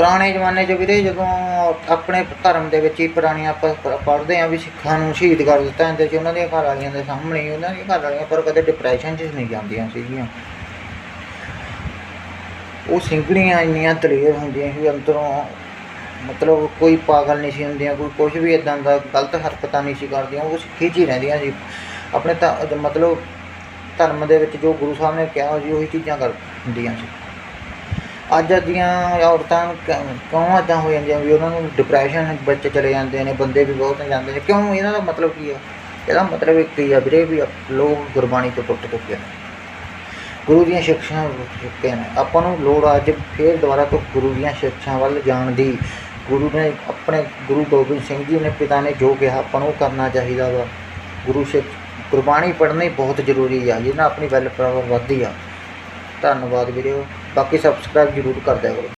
ਪੁਰਾਣੇ ਜ਼ਮਾਨੇ 'ਚ ਵੀਰੇ ਜਦੋਂ ਆਪਣੇ ਧਰਮ ਦੇ ਵਿੱਚ ਹੀ ਪੁਰਾਣੀਆਂ ਆਪਾਂ ਪੜ੍ਹਦੇ ਆ ਵੀ ਸਿੱਖਾਂ ਨੂੰ ਸ਼ਹੀਦ ਕਰ ਦਿੱਤਾ ਜਾਂਦਾ ਸੀ ਉਹਨਾਂ ਦੀਆਂ ਘਰ ਵਾਲੀਆਂ ਦੇ ਸਾਹਮਣੇ ਹੀ, ਉਹਨਾਂ ਦੀਆਂ ਘਰ ਵਾਲੀਆਂ ਪਰ ਕਦੇ ਡਿਪਰੈਸ਼ਨ 'ਚ ਨਹੀਂ ਜਾਂਦੀਆਂ ਸੀਗੀਆਂ। ਉਹ ਸਿੰਘਣੀਆਂ ਇੰਨੀਆਂ ਦਲੇਰ ਹੁੰਦੀਆਂ ਸੀ ਅੰਦਰੋਂ, ਮਤਲਬ ਕੋਈ ਪਾਗਲ ਨਹੀਂ ਸੀ ਹੁੰਦੀਆਂ, ਕੋਈ ਕੁਝ ਵੀ ਇਦਾਂ ਦਾ ਗਲਤ ਹਰਕਤਾਂ ਨਹੀਂ ਸੀ ਕਰਦੀਆਂ, ਉਹ ਸਿੱਖੀ 'ਚ ਹੀ ਰਹਿੰਦੀਆਂ ਸੀ। ਆਪਣੇ ਤਾਂ, ਮਤਲਬ ਧਰਮ ਦੇ ਵਿੱਚ ਜੋ ਗੁਰੂ ਸਾਹਿਬ ਨੇ ਕਿਹਾ ਜੀ ਉਹੀ ਚੀਜ਼ਾਂ ਕਰ, ਹੁੰਦੀਆਂ ਸੀ। ਅੱਜ ਦੀਆਂ ਔਰਤਾਂ ਨੂੰ ਕਿਉਂ- ਕਿਉਂ ਇੱਦਾਂ ਹੋ ਜਾਂਦੀਆਂ ਵੀ ਉਹਨਾਂ ਨੂੰ ਡਿਪਰੈਸ਼ਨ ਵਿੱਚ ਚਲੇ ਜਾਂਦੇ ਨੇ, ਬੰਦੇ ਵੀ ਬਹੁਤ ਜਾਂਦੇ ਨੇ, ਕਿਉਂ? ਇਹਨਾਂ ਦਾ ਮਤਲਬ ਕੀ ਆ? ਇਹਦਾ ਮਤਲਬ ਇੱਕ ਹੀ ਆ ਵੀਰੇ ਵੀ ਲੋਕ ਗੁਰਬਾਣੀ ਤੋਂ ਟੁੱਟ ਚੁੱਕੇ ਨੇ। ਗੁਰੂ ਦੀਆਂ ਸਿੱਖਿਆਵਾਂ ਟੁੱਟ ਚੁੱਕੇ ਨੇ। ਆਪਾਂ ਨੂੰ ਲੋੜ ਆ ਅੱਜ ਫੇਰ ਦੁਬਾਰਾ ਤੋਂ ਗੁਰੂ ਦੀਆਂ ਸਿੱਖਿਆਵਾਂ ਵੱਲ ਜਾਣ ਦੀ। ਗੁਰੂ ਨੇ ਆਪਣੇ ਗੁਰੂ ਗੋਬਿੰਦ ਸਿੰਘ ਜੀ ਨੇ ਪਿਤਾ ਨੇ ਜੋ ਕਿਹਾ, ਆਪਾਂ ਨੂੰ ਕਰਨਾ ਚਾਹੀਦਾ ਵਾ। ਗੁਰੂ ਸਿੱਖ, ਗੁਰਬਾਣੀ ਪੜ੍ਹਨੀ ਬਹੁਤ ਜ਼ਰੂਰੀ ਆ, ਜਿਹਦੇ ਨਾਲ ਆਪਣੀ ਵੈਲ ਪਾਵਰ ਵੱਧਦੀ ਆ। ਧੰਨਵਾਦ ਵੀਰੇ ਬਾਕੀ ਸਬਸਕ੍ਰਾਈਬ ਜ਼ਰੂਰ ਕਰ ਦਿਆ ਕਰੋ।